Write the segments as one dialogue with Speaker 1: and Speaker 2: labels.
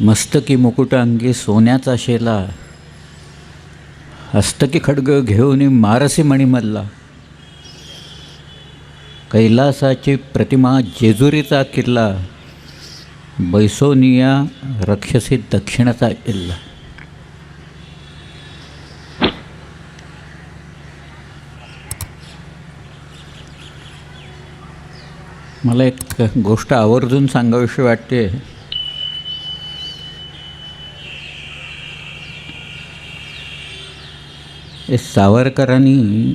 Speaker 1: मस्तकी मुकुट अंगी सोन्याचा शेला. हस्तकी खडग घेऊन मारसी मणिमल्ला. कैलासाची प्रतिमा जेजुरीचा किल्ला. बैसोनिया रक्षसी दक्षिणाचा किल्ला. मला एक गोष्ट आवर्जून सांगावीशी वाटते. हे सावरकरांनी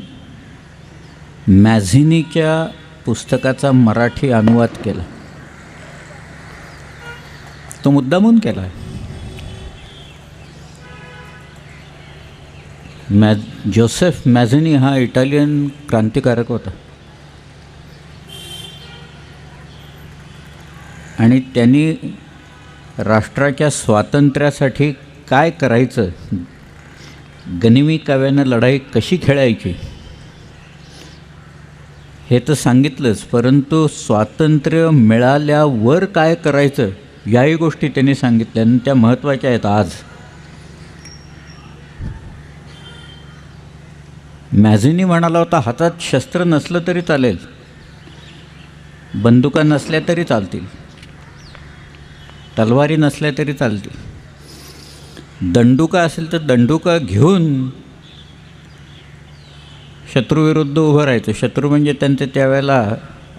Speaker 1: मॅझिनीच्या पुस्तकाचा मराठी अनुवाद केला. तो मुद्दामून केला. आहे मॅज जोसेफ मॅझिनी हा इटालियन क्रांतिकारक होता. आणि त्यांनी राष्ट्राच्या स्वातंत्र्यासाठी काय करायचं गनिमी काव्यानं लढाई कशी खेळायची? हे तर सांगितलंच परंतु स्वातंत्र्य मिळाल्यावर काय करायचं? याही गोष्टी त्यांनी सांगितल्या आणि त्या महत्त्वाच्या आहेत आज. मॅझिनी म्हणाला होता हातात शस्त्र नसलं तरी चालेल बंदुका नसल्या तरी चालतील तलवारी नसल्या तरी चालतील. दंडुका असेल तर दंडुका घेऊन शत्रूविरुद्ध उभं राहायचं. शत्रू म्हणजे त्यांचे त्यावेळेला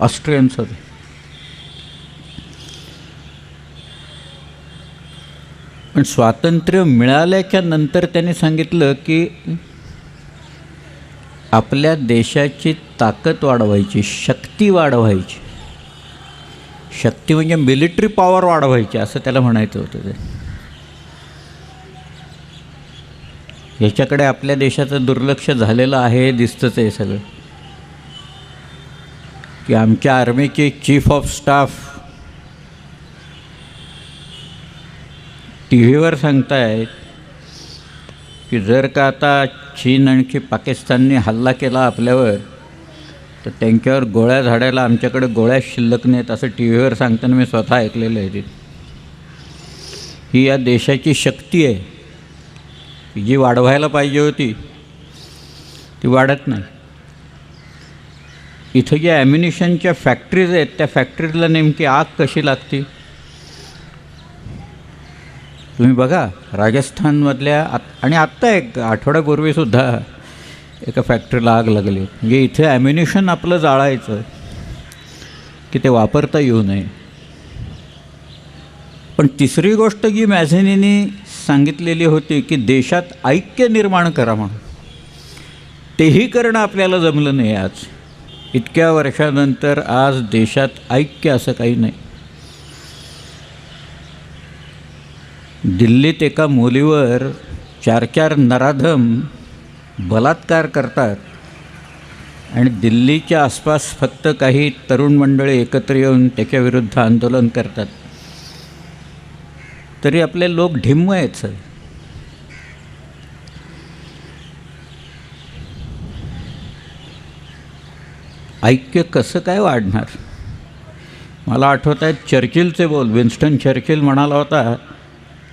Speaker 1: ऑस्ट्रियन्स होते पण स्वातंत्र्य मिळाल्याच्या नंतर त्यांनी सांगितलं की आपल्या देशाची ताकद वाढवायची शक्ती वाढवायची. शक्ती म्हणजे मिलिटरी पॉवर वाढवायची असं त्याला म्हणायचं होतं ते. ह्याच्याकडे आपल्या देशाचं दुर्लक्ष झालेलं आहे हे दिसतंच आहे सगळं. की आमच्या आर्मीचे चीफ ऑफ स्टाफ टी व्हीवर सांगतायत की जर का आता चीन आणखी पाकिस्तानने हल्ला केला आपल्यावर तर त्यांच्यावर गोळ्या झाडायला आमच्याकडे गोळ्या शिल्लक नाहीत असं टी व्हीवर सांगताना मी स्वतः ऐकलेलं आहे ते. ही या देशाची शक्ती आहे. की जी वाढवायला पाहिजे होती ती वाढत नाही. इथं ज्या ॲम्युनिशनच्या फॅक्टरीज आहेत त्या फॅक्टरीजला नेमकी आग कशी लागते? तुम्ही बघा राजस्थानमधल्या आत आणि आत्ता एक आठवड्यापूर्वीसुद्धा एका फॅक्टरीला आग लागली. म्हणजे इथे ॲम्युनिशन आपलं जाळायचं की ते वापरता येऊ नये. पण तिसरी गोष्ट जी मॅझिनीनी सांगितलेली होती की देशात ऐक्य निर्माण करा म्हणून. तेही करणं आपल्याला जमलं नाही आज. इतक्या वर्षानंतर आज देशात ऐक्य असं काही नाही. दिल्लीत एका मुलीवर चार चार नराधम बलात्कार करतात आणि दिल्लीच्या आसपास फक्त काही तरुण मंडळी एकत्र येऊन त्याच्याविरुद्ध आंदोलन करतात. तरी आपले लोक ढिम्म आहेत सर. ऐक्य कसं काय वाढणार? मला आठवत आहेत चर्चिलचे बोल. विन्स्टन चर्चिल म्हणाला होता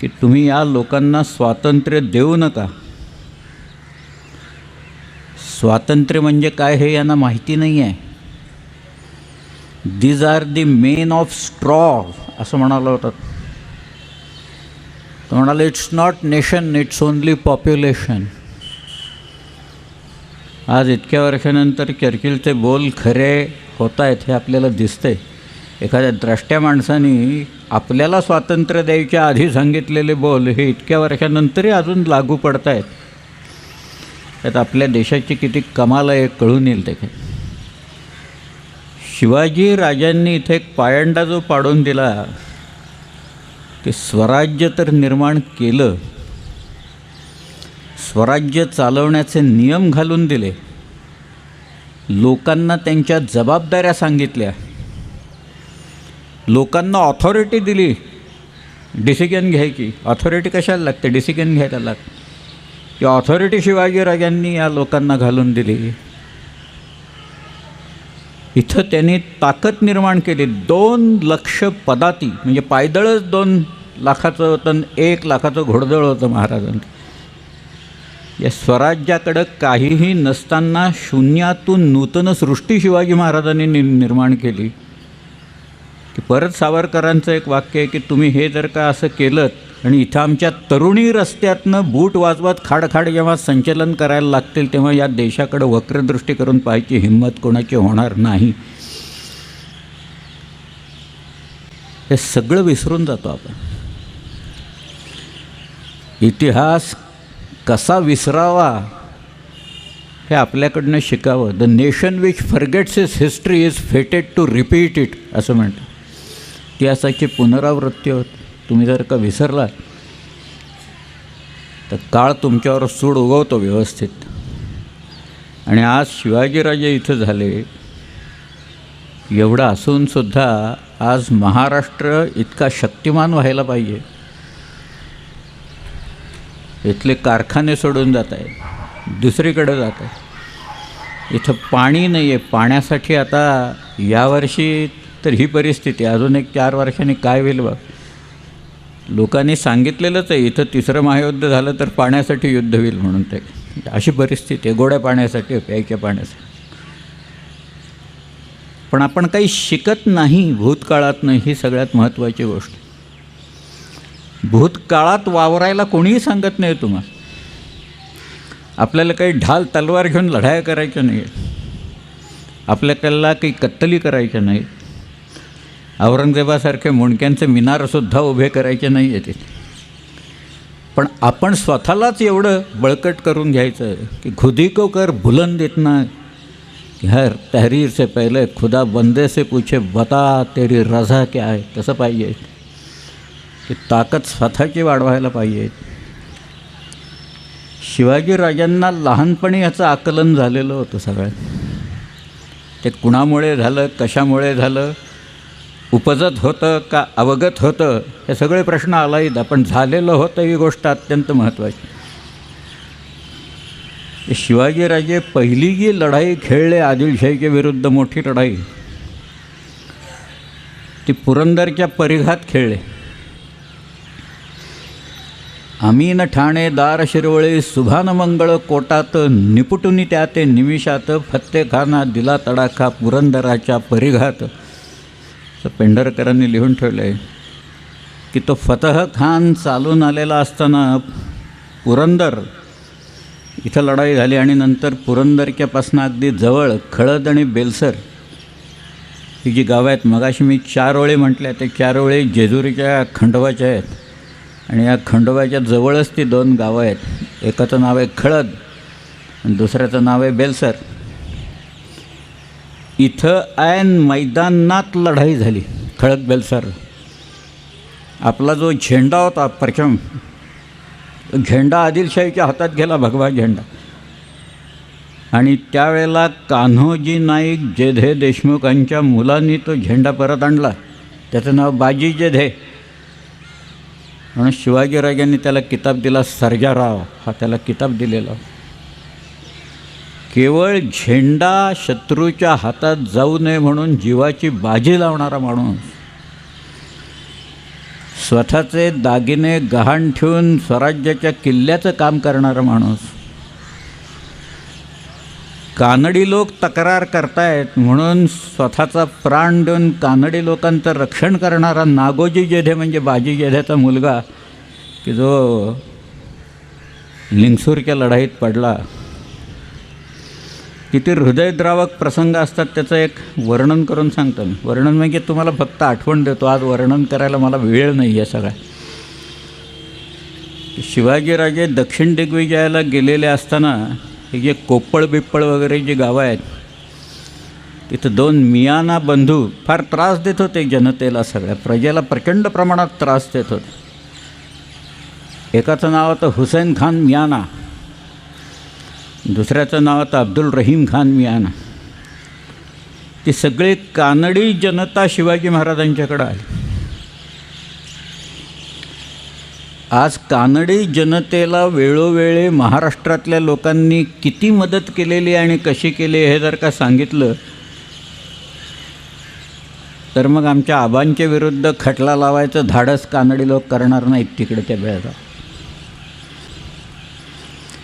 Speaker 1: की तुम्ही या लोकांना स्वातंत्र्य देऊ नका. स्वातंत्र्य म्हणजे काय हे यांना माहिती नाही आहे these are the men of straw असं म्हणाला होता. तो म्हणाला it's not nation it's only population आज इतक्या वर्षानंतर चर्चिलचे बोल खरे होत आहेत हे आपल्याला दिसते एखाद्या द्रष्ट्या माणसाने आपल्याला स्वातंत्र्य द्यायच्या आधी सांगितलेले बोल हे इतक्या वर्षानंतरही अजून लागू पडत आहेत त्यात आपल्या देशाची किती कमाल आहे कळून येईल ते शिवाजी राजांनी इथे एक पायंडा जो पाडून दिला की स्वराज्य तर निर्माण केलं. स्वराज्य चालवण्याचे नियम घालून दिले. लोकांना त्यांच्या जबाबदाऱ्या सांगितल्या. लोकांना ऑथॉरिटी दिली. डिसिजन घ्यायची. ऑथॉरिटी कशाला लागते? डिसिजन घ्यायला लागते की ऑथॉरिटी शिवाजीराजांनी या लोकांना घालून दिली. इथं त्यांनी ताकद निर्माण केली. दोन लक्ष पदाती म्हणजे पायदळच दोन लाखाचं होतं एक लाखाचं घोडदळ होतं महाराजांचं. या स्वराज्याकडं काहीही नसताना शून्यातून नूतन सृष्टी शिवाजी महाराजांनी नि निर्माण केली. की परत सावरकरांचं एक वाक्य आहे की तुम्ही हे जर का असं केलं आणि इथं आमच्या तरुणी रस्त्यातनं बूट वाजवत खाडखाड जेव्हा संचलन करायला लागतील तेव्हा या देशाकडं वक्रदृष्टी करून पाहायची हिंमत कोणाची होणार नाही. हे सगळं विसरून जातो आपण. इतिहास कसा विसरावा हे आपल्याकडनं शिकावं. The nation which forgets is history is fated to repeat it असं म्हणतं इतिहासाची पुनरावृत्ती होत. तुम्ही जर का विसरला तर काळ तुमच्यावर सूड उगवतो व्यवस्थित. आणि आज शिवाजीराजे इथं झाले एवढं असूनसुद्धा आज महाराष्ट्र इतका शक्तिमान व्हायला पाहिजे. इथले कारखाने सोडून जात आहेत दुसरीकडे जात आहे इथं पाणी नाही आहे पाण्यासाठी आता यावर्षी तर ही परिस्थिती अजून एक चार वर्षांनी काय होईल बघ लोकांनी सांगितलेलंच आहे इथं तिसरं महायुद्ध झालं तर पाण्यासाठी युद्ध होईल म्हणून ते. अशी परिस्थिती आहे गोड्या पाण्यासाठी प्यायच्या पाण्यासाठी. पण आपण काही शिकत नाही भूतकाळातनं ही सगळ्यात महत्त्वाची गोष्ट. भूतकाळात वावरायला कोणीही सांगत नाही तुम्हाला. आपल्याला काही ढाल तलवार घेऊन लढाया करायच्या नाही आपल्याला काही कत्तली करायच्या नाहीत. औरंगजेबासारखे मुंडक्यांचे मिनारसुद्धा उभे करायचे नाही आहेत पण आपण स्वतःलाच एवढं बळकट करून घ्यायचं की खुदी को कर बुलंद इतना हर तहरीर से पहिले खुदा बंदे से पूछे बता तेरी रजा क्या आहे तसं पाहिजे. की ताकद स्वतःची वाढवायला पाहिजे. शिवाजीराजांना लहानपणी याचं आकलन झालेलं होतं सगळ्यात ते कुणामुळे झालं कशामुळे झालं उपजत होतं का अवगत होतं हे सगळे प्रश्न आलाहीत पण झालेलं होतं ही गोष्ट अत्यंत महत्त्वाची. शिवाजीराजे पहिली जी लढाई खेळले आदिलशाहीच्या विरुद्ध मोठी लढाई ती पुरंदरच्या परिघात खेळले. अमीन ठाणे दार शिरवळे सुभान मंगळ कोटात निपुटुनी त्या ते निमिषात फत्तेखाना दिला तडाखा पुरंदराच्या परिघात. तर पेंढरकरांनी लिहून ठेवलं आहे की तो फतह खान चालून आलेला असताना पुरंदर इथं लढाई झाली आणि नंतर पुरंदरच्यापासून अगदी जवळ खळद आणि बेलसर ही जी गावं आहेत मगाशी मी चार ओळी म्हटल्या ते चार ओळी जेजुरीच्या खंडोबाच्या आहेत. आणि या खंडोबाच्या जवळच ती दोन गावं आहेत. एकाचं नाव आहे खळद आणि दुसऱ्याचं नाव आहे बेलसर. इथं ऐन मैदानात लढाई झाली. खळद बेलसर आपला जो झेंडा होता प्रचम झेंडा आदिलशाहीच्या हातात गेला भगवा झेंडा. आणि त्यावेळेला कान्होजी नाईक जेधे देशमुखांच्या मुलांनी तो झेंडा परत आणला. त्याचं नाव बाजी जेधे. म्हणून शिवाजीराजांनी त्याला किताब दिला सर्जाराव हा त्याला किताब दिलेला केवळ झेंडा शत्रूच्या हातात जाऊ नये म्हणून जीवाची बाजी लावणारा माणूस. स्वतःचे दागिने गहाण ठेवून स्वराज्याच्या किल्ल्याचं काम करणारा माणूस. कानडी लोक तक्रार करतायत म्हणून स्वतःचा प्राण देऊन कानडी लोकांचं रक्षण करणारा नागोजी जेधे म्हणजे बाजी जेधेचा मुलगा की जो लिंगसूरच्या लढाईत पडला. किती हृदयद्रावक प्रसंग असतात त्याचं एक वर्णन करून सांगतो मी. वर्णन म्हणजे तुम्हाला फक्त आठवण देतो. आज वर्णन करायला मला वेळ नाही आहे सगळा शिवाजीराजे दक्षिण दिग्विजयाला गेलेले असताना हे जे कोप्पळ बिप्पळ वगैरे जी गावं आहेत तिथं दोन मियाना बंधू फार त्रास देत होते जनतेला सगळ्या. प्रजेला प्रचंड प्रमाणात त्रास देत होते. एकाचं नाव होतं हुसेन खान मियाना. दुसऱ्याचं नाव आता अब्दुल रहीम खान मियाना. ती सगळी कानडी जनता शिवाजी महाराजांच्याकडं आली आज कानडी जनतेला वेळोवेळी महाराष्ट्रातल्या लोकांनी किती मदत केलेली आणि कशी केली हे जर का सांगितलं तर मग आमच्या आबांच्या विरुद्ध खटला लावायचं धाडस कानडी लोक करणार नाहीत तिकडे त्या वेळेला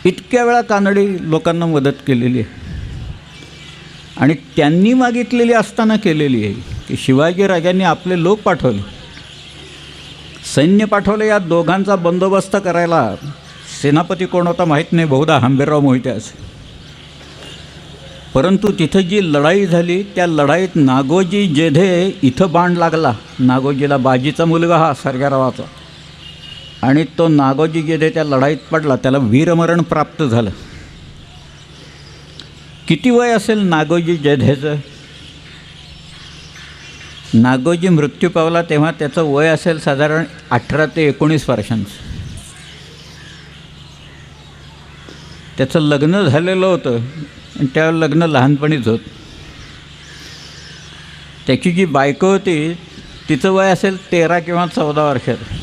Speaker 1: इतक्या वेळा कानडी लोकांना मदत केलेली आहे. आणि त्यांनी मागितलेली असताना केलेली आहे की शिवाजीराजांनी आपले लोक पाठवले. सैन्य पाठवलं या दोघांचा बंदोबस्त करायला सेनापती कोण होता माहीत नाही बहुधा हंबीरराव मोहिते असे. परंतु तिथं जी लढाई झाली त्या लढाईत नागोजी जेधे इथं बाण लागला. नागोजीला बाजीचा मुलगा हा सरग्यारावाचा आणि तो नागोजी जेधे त्या लढाईत पडला त्याला वीरमरण प्राप्त झालं. किती वय असेल नागोजी जेधेचं? नागोजी मृत्यू पावला तेव्हा त्याचं वय असेल साधारण अठरा ते एकोणीस वर्षांचं. त्याचं लग्न झालेलं होतं आणि त्या लग्न लहानपणीच होत. त्याची जी बायको होती तिचं वय असेल तेरा किंवा चौदा वर्षाचं.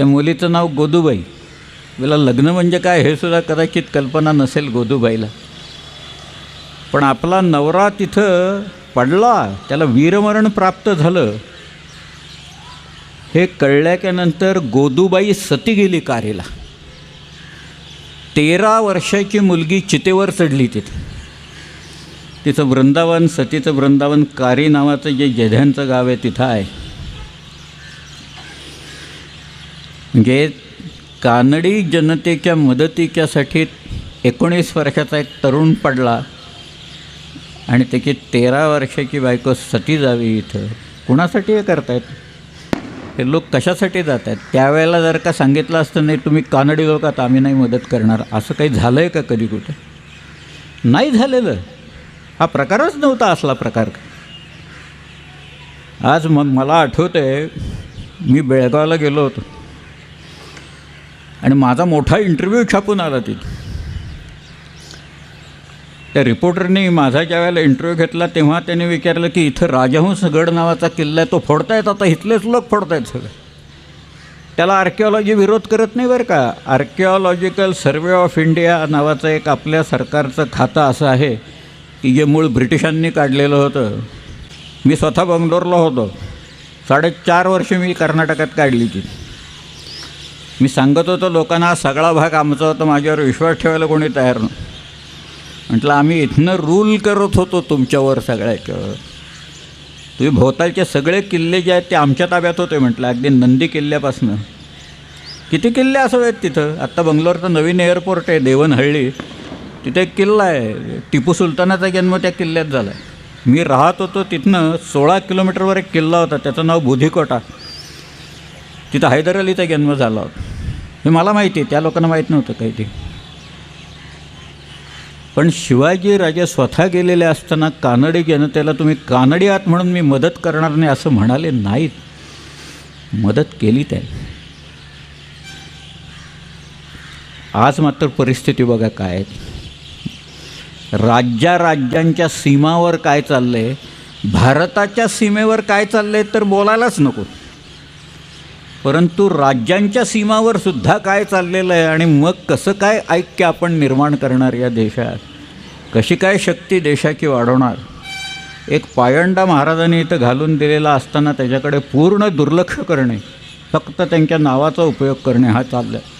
Speaker 1: त्या मुलीचं नाव गोदूबाई. तिला लग्न म्हणजे काय हे सुद्धा कदाचित कल्पना नसेल गोदूबाईला. पण आपला नवरा तिथं पडला त्याला वीरमरण प्राप्त झालं. हे कळल्याच्यानंतर गोदूबाई सती गेली कारेला. तेरा वर्षाची मुलगी चितेवर चढली तिथे. तिचं वृंदावन सतीचं वृंदावन कारी नावाचं जे जेध्यांचं गाव आहे तिथं आहे. म्हणजे कानडी जनतेच्या मदतीच्यासाठी एकोणीस वर्षाचा एक तरुण पडला आणि त्याची तेरा वर्षाची बायको सती जावी इथं. कुणासाठी हे करतायत? हे लोक कशासाठी जात आहेत त्यावेळेला जर का सांगितलं असतं नाही तुम्ही कानडी लोक आता आम्ही नाही मदत करणार. असं काही झालं आहे का कधी कुठे? नाही झालेलं. हा प्रकारच नव्हता असला प्रकार. आज मग मला आठवतं आहे मी बेळगावला गेलो होतो. आणि माझा मोठा इंटरव्ह्यू छापून आला तिथे. त्या रिपोर्टरने माझा ज्या वेळेला इंटरव्ह्यू घेतला तेव्हा त्याने विचारलं की इथं राजहंसगड नावाचा किल्ला आहे तो फोडतायत आता? इथलेच लोक फोडतायत सगळे. त्याला आर्किओलॉजी विरोध करत नाही बरं का? आर्किओलॉजिकल सर्वे ऑफ इंडिया नावाचं एक आपल्या सरकारचं खातं असं आहे की जे मूळ ब्रिटिशांनी काढलेलं होतं. मी स्वतः बंगलोरला होतो. साडेचार वर्ष मी कर्नाटकात काढली ती. मी सांगत होतो लोकांना हा सगळा भाग आमचा होता माझ्यावर विश्वास ठेवायला कोणी तयार नाही म्हटलं आम्ही इथनं रूल करत होतो तुमच्यावर सगळ्याच्यावर तुम्ही भोवतालचे सगळे किल्ले जे आहेत ते आमच्या ताब्यात होते म्हटलं. अगदी नंदी किल्ल्यापासनं. किती किल्ले असावेत तिथं? आत्ता बंगलोरचं नवीन एअरपोर्ट आहे देवनहळ्ळी. तिथे एक किल्ला आहे. टिपू सुलतानाचा जन्म त्या किल्ल्यात झाला आहे मी राहत होतो तिथनं सोळा किलोमीटरवर एक किल्ला होता त्याचं नाव बुधिकोटा. तिथं हैदर अलीचा जन्म झाला होता. हे मला माहिती आहे त्या लोकांना माहीत नव्हतं काही ते. पण शिवाजी राजे स्वतः गेलेले असताना कानडी जनतेला तुम्ही कानडी आहात म्हणून मी मदत करणार नाही असं म्हणाले नाहीत. मदत केली त्या आज मात्र परिस्थिती बघा काय राज्या राज्यांच्या सीमावर काय चाललं आहे भारताच्या सीमेवर काय चाललं आहे तर बोलायलाच नको. परंतु राज्यांच्या सीमावर सुद्धा काय चाललेलं आहे आणि मग कसं काय ऐक्य आपण निर्माण करणार या देशात? कशी काय शक्ती देशाची वाढवणार? एक पायंडा महाराजांनी इथं घालून दिलेला असताना त्याच्याकडे पूर्ण दुर्लक्ष करणे फक्त त्यांच्या नावाचा उपयोग करणे हा चालला आहे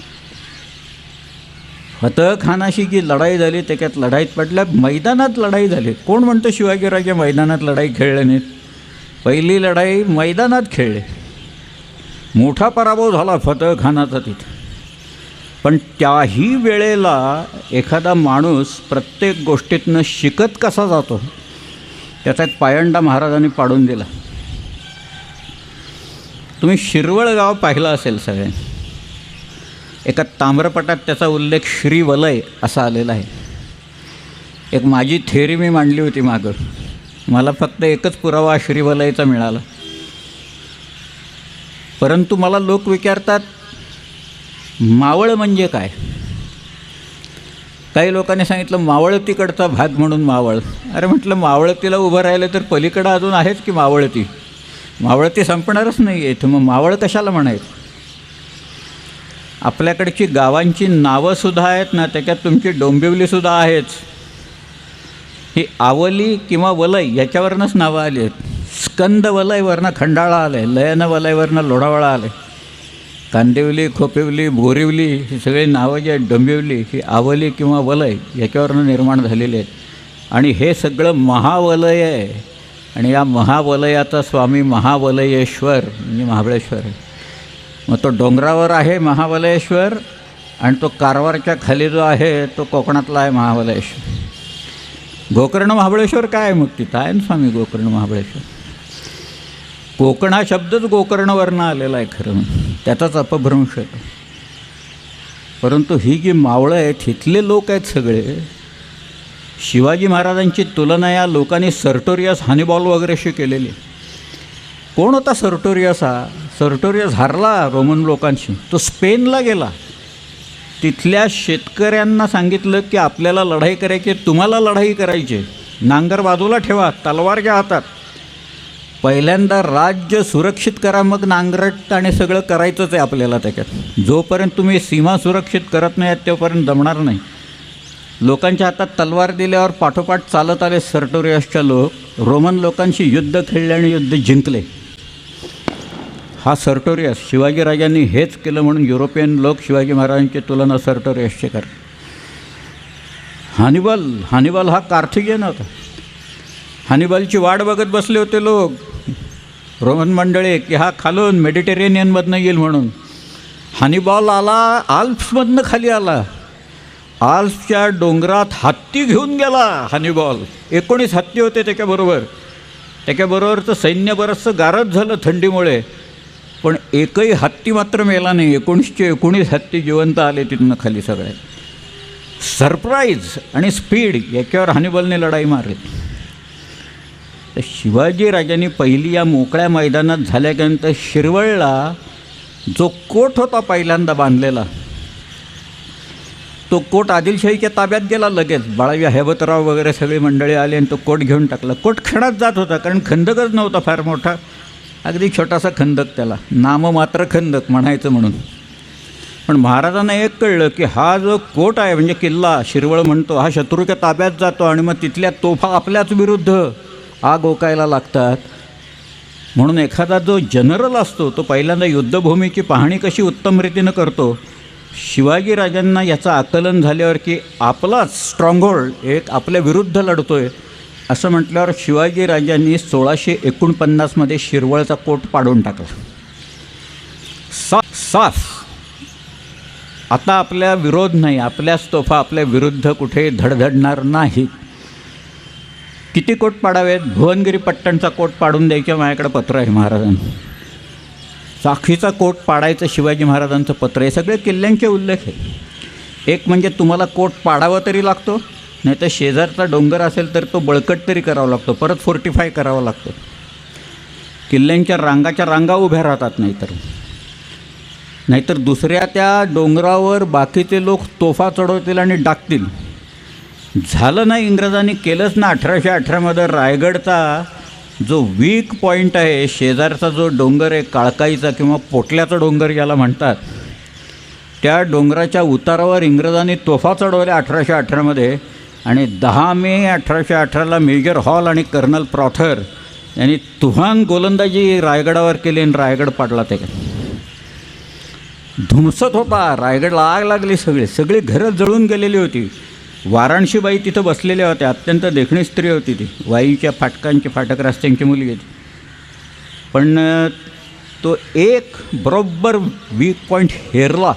Speaker 1: फतहखानाशी जी लढाई झाली त्याच्यात लढाईत पडल्या मैदानात लढाई झाली. कोण म्हणतं शिवाजीराजे मैदानात लढाई खेळले नाहीत? पहिली लढाई मैदानात खेळले. मोठा पराभव झाला फतहखानाचा तिथं. पण त्याही वेळेला एखादा माणूस प्रत्येक गोष्टीतनं शिकत कसा जातो? त्याचा एक पायंडा महाराजांनी पाडून दिला. तुम्ही शिरवळ गाव पाहिलं असेल सगळ्यांनी. एका ताम्रपटात त्याचा उल्लेख श्रीवलय असा आलेला आहे. एक माझी थेरी मी मांडली होती मागं. मला फक्त एकच पुरावा श्रीवलयचा मिळाला. परंतु मला लोक विचारतात मावळ म्हणजे काय? काही लोकांनी सांगितलं मावळतीकडचा भाग म्हणून मावळ. अरे म्हटलं मावळतीला उभं राहिलं तर पलीकडं अजून आहेच की मावळती? मावळती संपणारच नाही आहे तर मग मावळ कशाला म्हणायचं? आपल्याकडची गावांची नावंसुद्धा आहेत ना त्याच्यात तुमची डोंबिवलीसुद्धा आहेच. ही आवली किंवा वलय याच्यावरनंच नावं आली आहेत. स्कंद वलयवरनं खंडाळा आलं आहे लयन वलयवरनं लोढावळा आलं. आहे कांदिवली खोपिवली बोरिवली ही सगळी नावं जी आहेत डोंबिवली ही आवली किंवा वलय याच्यावरनं निर्माण झालेली आहेत. आणि हे सगळं महावलय आहे. आणि या महावलयाचा स्वामी महावलयेश्वर म्हणजे महाबळेश्वर आहे. मग तो डोंगरावर आहे महाबलेश्वर आणि तो कारवारच्या खाली जो आहे तो कोकणातला आहे महाबलेश्वर गोकर्ण महाबळेश्वर काय आहे मग तिथं? आहे ना स्वामी गोकर्ण महाबळेश्वर. कोकण हा शब्दच गोकर्णवरनं आलेला आहे खरं. त्याचाच अपभ्रंश आहे परंतु ही जी मावळं आहेत इथले लोक आहेत सगळे शिवाजी महाराजांची तुलना या लोकांनी सर्टोरियस हानिबॉल वगैरेशी केलेली. कोण होता सर्टोरियस हा? सर्टोरियस हारला रोमन लोकांशी. तो स्पेनला गेला. तिथल्या शेतकऱ्यांना सांगितलं की आपल्याला लढाई करायची आहे, तुम्हाला लढाई करायची. आहे. नांगर बाजूला ठेवा तलवार घ्या हातात पहिल्यांदा राज्य सुरक्षित करा मग नांगरट आणि सगळं करायचंच आहे आपल्याला त्याच्यात. जोपर्यंत तुम्ही सीमा सुरक्षित करत नाही आहात तोपर्यंत जमणार नाही. लोकांच्या हातात तलवार दिल्यावर पाठोपाठ चालत आले सर्टोरियसच्या लोक. रोमन लोकांशी युद्ध खेळले आणि युद्ध जिंकले. हा सर्टोरियस शिवाजीराजांनी हेच केलं म्हणून युरोपियन लोक शिवाजी महाराजांची तुलना सर्टोरियसची कर हानिबल हानिबल हा कार्थिगियन होता. हानिबलची वाट बघत बसले होते लोक. रोमन मंडळी की हा खालून मेडिटेरेनियनमधनं येईल म्हणून. हानिबॉल आला आल्प्समधनं खाली आला. आल्प्सच्या डोंगरात हत्ती घेऊन गेला हानिबॉल एकोणीस हत्ती होते त्याच्याबरोबर. त्याच्याबरोबरचं सैन्य बरंचसं गारद झालं थंडीमुळे. पण एकही हत्ती मात्र मेला नाही. एकोणीसशे एकोणीस हत्ती जिवंत आले तिथनं खाली सगळे. सरप्राईज आणि स्पीड याच्यावर हानिबलने लढाई मारली. तर शिवाजीराजांनी पहिली या मोकळ्या मैदानात झाल्यानंतर शिरवळला जो कोट होता पहिल्यांदा बांधलेला तो कोट आदिलशाहीच्या ताब्यात गेला लगेच. बाळाजी हैबतराव वगैरे सगळी मंडळी आली आणि तो कोट घेऊन टाकला. कोट खणात जात होता कारण खंदकच नव्हता फार मोठा. अगदी छोटासा खंदक त्याला. नाममात्र खंदक म्हणायचं म्हणून. पण महाराजांना एक कळलं की हा जो कोट आहे म्हणजे किल्ला शिरवळ म्हणतो हा शत्रूच्या ताब्यात जातो आणि मग तिथल्या तोफा आपल्याच विरुद्ध. आग ओकायला लागतात. म्हणून एखादा जो जनरल असतो तो पहिल्यांदा युद्धभूमीची पाहणी कशी उत्तम रीतीनं करतो? शिवाजीराजांना याचं आकलन झाल्यावर की आपलाच स्ट्रॉंगहोल्ड एक आपल्या विरुद्ध लढतो आहे असं म्हटल्यावर शिवाजीराजांनी सोळाशे एकोणपन्नासमध्ये शिरवळचा कोट पाडून टाकला. सा साफ. आता आपल्या विरोध नाही आपल्याच तोफा आपल्या विरुद्ध कुठे धडधडणार नाहीत किती कोट पाडावेत? भुवनगिरी पट्टणचा कोट पाडून द्यायचं माझ्याकडे पत्र आहे महाराजांचं. साखीचा कोट पाडायचं शिवाजी महाराजांचं पत्र हे सगळे किल्ल्यांचे उल्लेख आहे एक म्हणजे तुम्हाला कोट पाडावा तरी लागतो नाही तर शेजारचा डोंगर असेल तर तो बळकट तरी करावा लागतो परत फोर्टिफाय करावा लागतो. किल्ल्यांच्या रांगाच्या रांगा उभ्या राहतात नाहीतर. नाहीतर दुसऱ्या त्या डोंगरावर बाकीचे लोक तोफा चढवतील आणि डाकतील. झालं ना इंग्रजांनी केलंच ना. अठराशे अठरामध्ये रायगडचा जो वीक पॉईंट आहे शेजारचा जो डोंगर आहे काळकाईचा किंवा पोटल्याचा डोंगर ज्याला म्हणतात त्या डोंगराच्या उतारावर इंग्रजांनी तोफा चढवल्या अठराशे अठरामध्ये आणि दहा मे अठराशे अठराला मेजर हॉल आणि कर्नल प्रॉथर यांनी तुहांग गोलंदाजी रायगडावर केली आणि रायगड पाडला ते. धुमसत होता. रायगडला आग लागली सगळी. सगळी घरं जळून गेलेली होती. वाराणशीबाई तिथं बसलेल्या होत्या. अत्यंत देखणी स्त्री होती ती. वाईच्या फाटकांची फाटक रस्त्यांची मुलगी होती. पण तो एक बरोबर वीक पॉईंट हेरला.